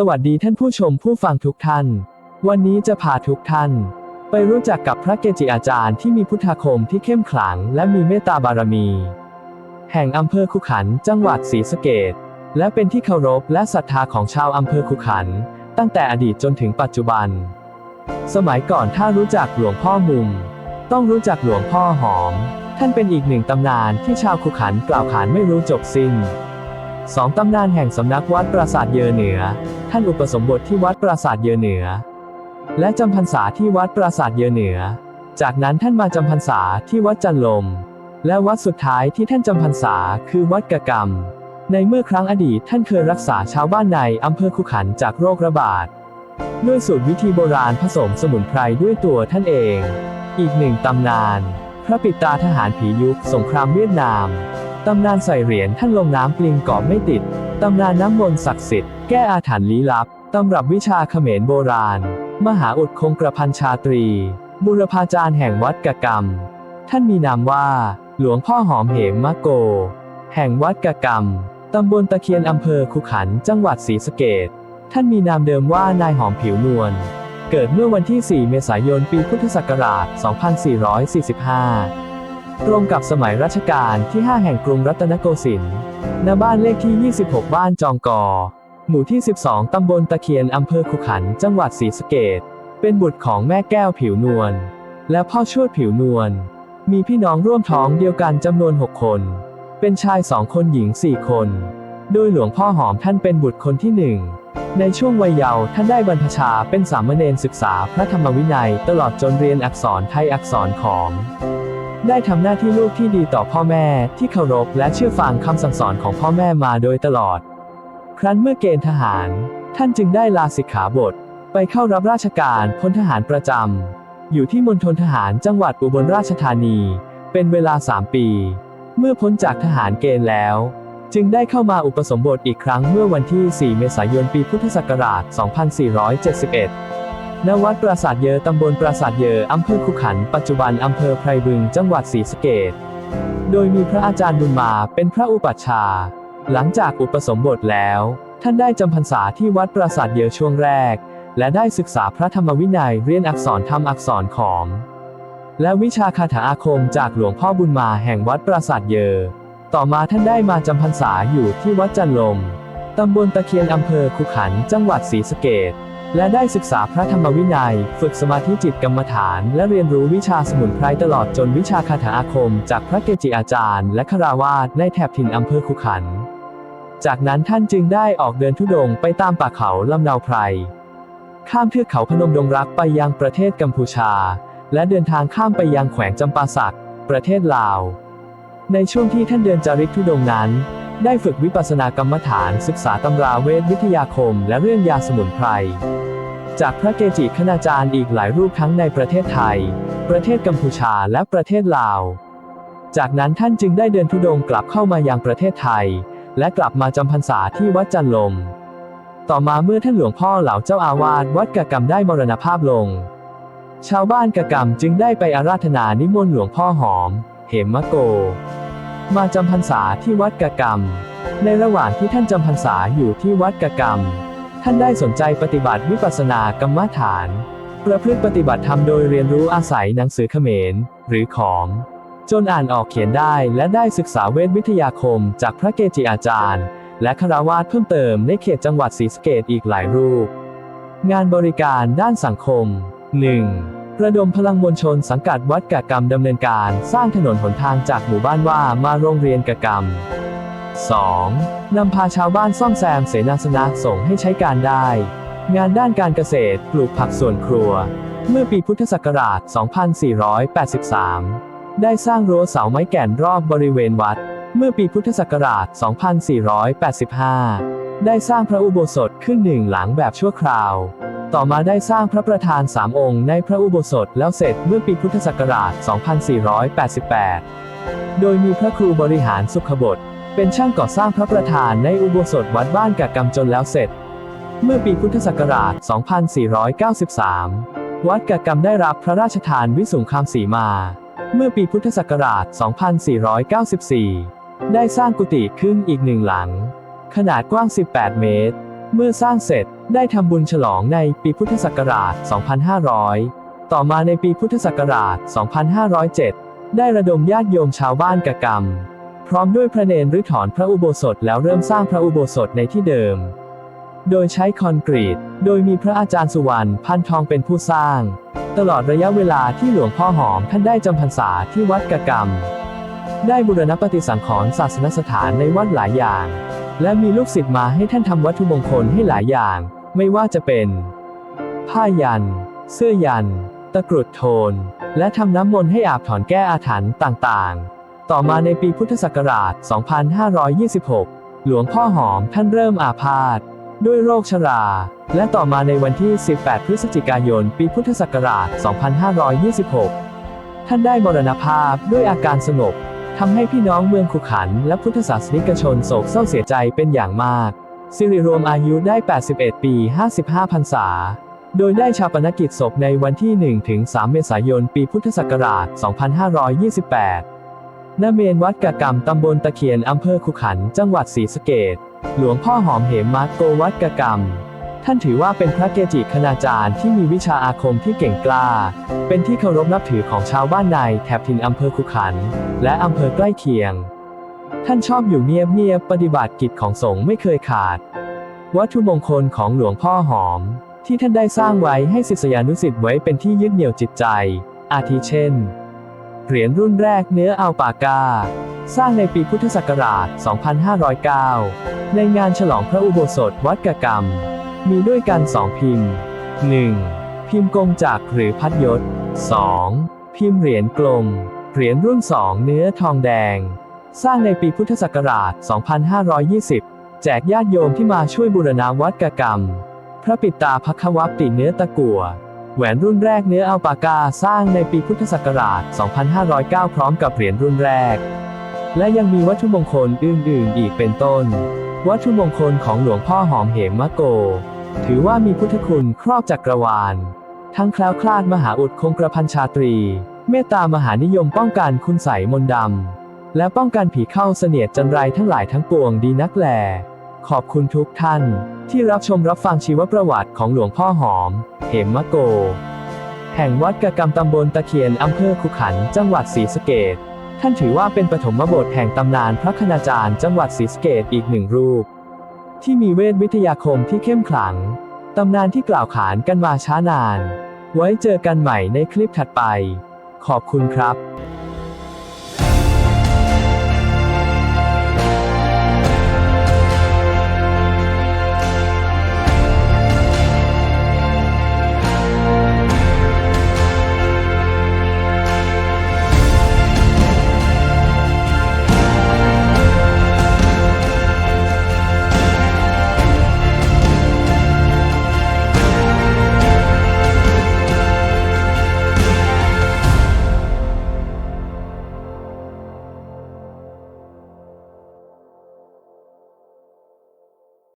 สวัสดีท่านผู้ชมผู้ฟังทุกท่าน วันนี้จะพาทุกท่าน ไปรู้จักกับพระเกจิอาจารย์ที่มีพุทธาคมที่เข้มขลัง และมีเมตตาบารมี แห่งอำเภอคุขัน จังหวัดศรีสะเกษและเป็นที่เคารพและศรัทธาของชาวอำเภอคุขัน ตั้งแต่อดีตจนถึงปัจจุบัน สมัยก่อนถ้ารู้จักหลวงพ่อมุม ต้องรู้จักหลวงพ่อหอม ท่านเป็นอีกหนึ่งตำนานที่ชาวคุขันกล่าวขานไม่รู้จบสิ้น สองตำนานแห่งสำนักวัดปราสาทเยอเหนือ ท่านอุปสมบทที่วัดปราสาทเยอเหนือ และจำพรรษาที่วัดปราสาทเยอเหนือ จากนั้นท่านมาจำพรรษาที่วัดจันลม และวัดสุดท้ายที่ท่านจำพรรษาคือวัดกะกรรม ในเมื่อครั้งอดีตท่านเคยรักษาชาวบ้านในอำเภอคุขันจากโรคระบาด ด้วยสูตรวิธีโบราณผสมสมุนไพรด้วยตัวท่านเอง อีกหนึ่งตำนาน พระปิดตาทหารผียุคสงครามเวียดนาม ตำนานใส่เหรียญท่านลงน้ำปลิงเกาะไม่ติด ตำนานน้ำมนต์ศักดิ์สิทธิ์แก้อาถรรพ์ลี้ลับ ตำรับวิชาเขมรโบราณ มหาอุดคงกระพันชาตรี บุรพาจารย์แห่งวัดกะกรรม ท่านมีนามว่า หลวงพ่อหอมเหมมะโก แห่งวัดกะกรรม ตำบลตะเคียนอำเภอคุขันจังหวัดศรีสะเกษท่านมีนามเดิมว่านายหอมผิวนวลเกิดเมื่อวันที่ 4 เมษายน ปีพุทธศักราช 2445 ตรงกับสมัยรัชกาลที่ 5 แห่งกรุงรัตนโกสินทร์ณบ้านเลขที่ 26 บ้านจองกอ หมู่ที่ 12 ตำบลตะเคียนอำเภอขุขันธ์จังหวัดศรีสะเกษเป็นบุตรของแม่แก้วผิวนวล และพ่อชวดผิวนวล มีพี่น้องร่วมท้องเดียวกันจำนวน 6 คน เป็นชาย2คนหญิง 4 คน โดยหลวงพ่อหอมท่านเป็นบุตรคนที่หนึ่งในช่วงวัยเยาว์ท่านได้บรรพชาเป็นสามเณรศึกษาพระธรรมวินัย ตลอดจนเรียนอักษรไทยอักษรขอม ได้ทำหน้าที่ลูกที่ดีต่อพ่อแม่ที่เคารพและเชื่อฟังคำสั่งสอนของพ่อแม่มาโดยตลอด ครั้นเมื่อเกณฑ์ทหาร ท่านจึงได้ลาสิกขาบท ไปเข้ารับราชการพลทหารประจำอยู่ที่มณฑลทหารจังหวัดอุบลราชธานี เป็นเวลา 3 ปี เมื่อพ้นจากทหารเกณฑ์แล้ว จึงได้เข้ามาอุปสมบทอีกครั้งเมื่อวันที่ 4 เมษายนปีพุทธศักราช 2471 ณวัดปราสาทเยอตำบลปราสาทเยออำเภอคุขัน ปัจจุบันอำเภอไพรบึง จังหวัดศรีสะเกษโดยมีพระอาจารย์บุญมาเป็นพระอุปัชฌาย์หลังจากอุปสมบทแล้ว ท่านได้จำพรรษาที่วัดปราสาทเยอช่วงแรก และได้ศึกษาพระธรรมวินัยเรียนอักษรทำอักษรขอมและวิชาคาถาอาคมจากหลวงพ่อบุญมาแห่งวัดปราสาทเยอ ต่อมาท่านได้มาจำพรรษาอยู่ที่วัดจันลมตำบลตะเคียนอำเภอคุขัน จังหวัดศรีสะเกษ และได้ศึกษาพระธรรมวินัย ฝึกสมาธิจิตกรรมฐาน และเรียนรู้วิชาสมุนไพรตลอดจนวิชาคาถาอาคม จากพระเกจิอาจารย์ และคราวาสในแถบถิ่นอำเภอคุขัน จากนั้นท่านจึงได้ออกเดินทุดงค์ไปตามป่าเขาลำนาวไพร ข้ามเทือกเขาพนมดงรักไปยังประเทศกัมพูชา และเดินทางข้ามไปยังแขวงจำปาสัก ประเทศลาว ในช่วงที่ท่านเดินจาริกทุดงค์นั้น ได้ฝึกวิปัสสนากรรมฐานศึกษาตำราเวทวิทยาคม และเรื่องยาสมุนไพร จากพระเกจิคณาจารย์อีกหลายรูปทั้งในประเทศไทย ประเทศกัมพูชาและประเทศลาว จากนั้นท่านจึงได้เดินทุดงค์กลับเข้ามายังประเทศไทย และกลับมาจำพรรษาที่วัดจันลม ต่อมาเมื่อท่านหลวงพ่อเหล่าเจ้าอาวาสวัดกะกรรมได้มรณภาพลง ชาวบ้านกะกรรมจึงได้ไปอาราธนานิมนต์หลวงพ่อหอม เหมมะโก มาจำพรรษาที่วัดกะกรรม ในระหว่างที่ท่านจำพรรษาอยู่ที่วัดกะกรรม ท่านได้สนใจปฏิบัติวิปัสสนากรรมฐาน ประพฤติปฏิบัติธรรมโดยเรียนรู้อาศัยหนังสือเขมร หรือขอมจนอ่านออกเขียนได้และได้ศึกษาเวทวิทยาคมจากพระเกจิอาจารย์ และคาราวาสเพิ่มเติมในเขตจังหวัดศรีสะเกษอีกหลายรูป งานบริการด้านสังคม 1. ระดมพลังมวลชนสังกัดวัดกะกรรมดำเนินการ สร้างถนนหนทางจากหมู่บ้านว่ามาโรงเรียนกะกรรม 2. นำพาชาวบ้านซ่อมแซมเสนาสนะส่งให้ใช้การได้ งานด้านการเกษตรปลูกผักสวนครัว เมื่อปีพุทธศักราช 2483 ได้สร้างรั้วเสาไม้แก่นรอบบริเวณวัด เมื่อปีพุทธศักราช 2485 ได้สร้างพระอุโบสถขึ้นหนึ่งหลังแบบชั่วคราว ต่อมาได้สร้างพระประธานสามองค์ในพระอุโบสถแล้วเสร็จเมื่อปีพุทธศักราช 2488 โดยมีพระครูบริหารสุขบดเป็นช่างก่อสร้างพระประธานในอุโบสถวัดบ้านกะกรรมจนแล้วเสร็จ เมื่อปีพุทธศักราช 2493 วัดกะกรรมได้รับพระราชทานวิสุงคามสีมา เมื่อปีพุทธศักราช 2494 ได้สร้างกุฏิขึ้นอีกหนึ่งหลัง ขนาดกว้าง 18 เมตร เมื่อสร้างเสร็จได้ทำบุญฉลองในปีพุทธศักราช 2500 ต่อมาในปีพุทธศักราช 2507 ได้ระดมญาติโยมชาวบ้านกะกรรม พร้อมด้วยพระเนรรื้อถอนพระอุโบสถแล้วเริ่มสร้างพระอุโบสถในที่เดิม โดยใช้คอนกรีต โดยมีพระอาจารย์สุวรรณพันทองเป็นผู้สร้าง ตลอดระยะเวลาที่หลวงพ่อหอมท่านได้จำพรรษาที่วัดกะกรรม ได้บูรณปฏิสังขรณ์ศาสนสถานในวัดหลายอย่าง และมีลูกศิษย์มาให้ท่านทำวัตถุมงคลให้หลายอย่าง ไม่ว่าจะเป็น ผ้ายัน เสื้อยัน ตะกรุดโทน และทำน้ำมนต์ให้อาบถอนแก้อาถรรพ์ต่างๆ ต่อมาในปีพุทธศักราช 2526 หลวงพ่อหอมท่านเริ่มอาพาธด้วยโรคชรา และต่อมาในวันที่ 18 พฤศจิกายน ปีพุทธศักราช 2526 ท่านได้มรณภาพด้วยอาการสงบ ทำให้พี่น้องเมืองขุขัน และพุทธศาสนิกชนโศกเศร้าเสียใจเป็นอย่างมาก สิริรวมอายุได้ 81 ปี 55พรรษา โดยได้ชาปนกิจศพในวันที่ 1-3 เมษายน ปีพุทธศักราช 2528 ณ เมนวัดกะกรรมตำบลตะเคียนอำเภอขุขัน จังหวัดศรีสะเกษหลวงพ่อหอมเหมมัดโกวัดกะกรรม ท่านถือว่าเป็นพระเกจิคณาจารย์ที่มีวิชาอาคมที่เก่งกล้า เป็นที่เคารพนับถือของชาวบ้านในแถบถิ่นอำเภอขุขัน และอำเภอใกล้เคียง ท่านชอบอยู่เงียบๆปฏิบัติกิจของสงฆ์ไม่เคยขาด วัตถุมงคลของหลวงพ่อหอม ที่ท่านได้สร้างไว้ให้ศิษยานุศิษย์ไว้เป็นที่ยึดเหนี่ยวจิตใจ อาทิเช่น เหรียญรุ่นแรกเนื้ออัลปากาสร้างในปีพุทธศักราช 2509 ในงานฉลองพระอุโบสถวัดกะกรรม มีด้วยกันสองพิมพ์ 1. พิมพ์กงจักรหรือพัดยศ 2. พิมพ์เหรียญกลม เหรียญรุ่น 2 เนื้อทองแดง สร้างในปีพุทธศักราช 2520 แจกญาติโยมที่มาช่วยบูรณาวัดกะกรรม พระปิตาพักวัปติเนื้อตะกั่วแหวนรุ่นแรกเนื้ออัลปากาสร้างในปีพุทธศักราช 2509 พร้อมกับเหรียญรุ่นแรก และยังมีวัตถุมงคลอื่นๆ อีกเป็นต้น วัตถุมงคลของหลวงพ่อหอมเหมมะโก ถือว่ามีพุทธคุณครอบจักรวาล ทั้งแคล้วคลาดมหาอุดคงกระพันชาตรี เมตตามหานิยมป้องกันคุณใสมนดำ และป้องกันผีเข้าเสนียดจันไรทั้งหลายทั้งปวงดีนักแล ขอบคุณทุกท่าน ที่รับชมรับฟังชีวประวัติของหลวงพ่อหอม เหมมะโก แห่งวัดกะกรรมตำบลตะเคียนอำเภอขุขันจังหวัดศรีสะเกษท่านถือว่าเป็นปฐมบทแห่งตำนานพระคณาจารย์จังหวัดศรีสะเกษอีกหนึ่งรูป ที่มีเวทวิทยาคมที่เข้มขลัง ตำนานที่กล่าวขานกันมาช้านาน ไว้เจอกันใหม่ในคลิปถัดไป ขอบคุณครับ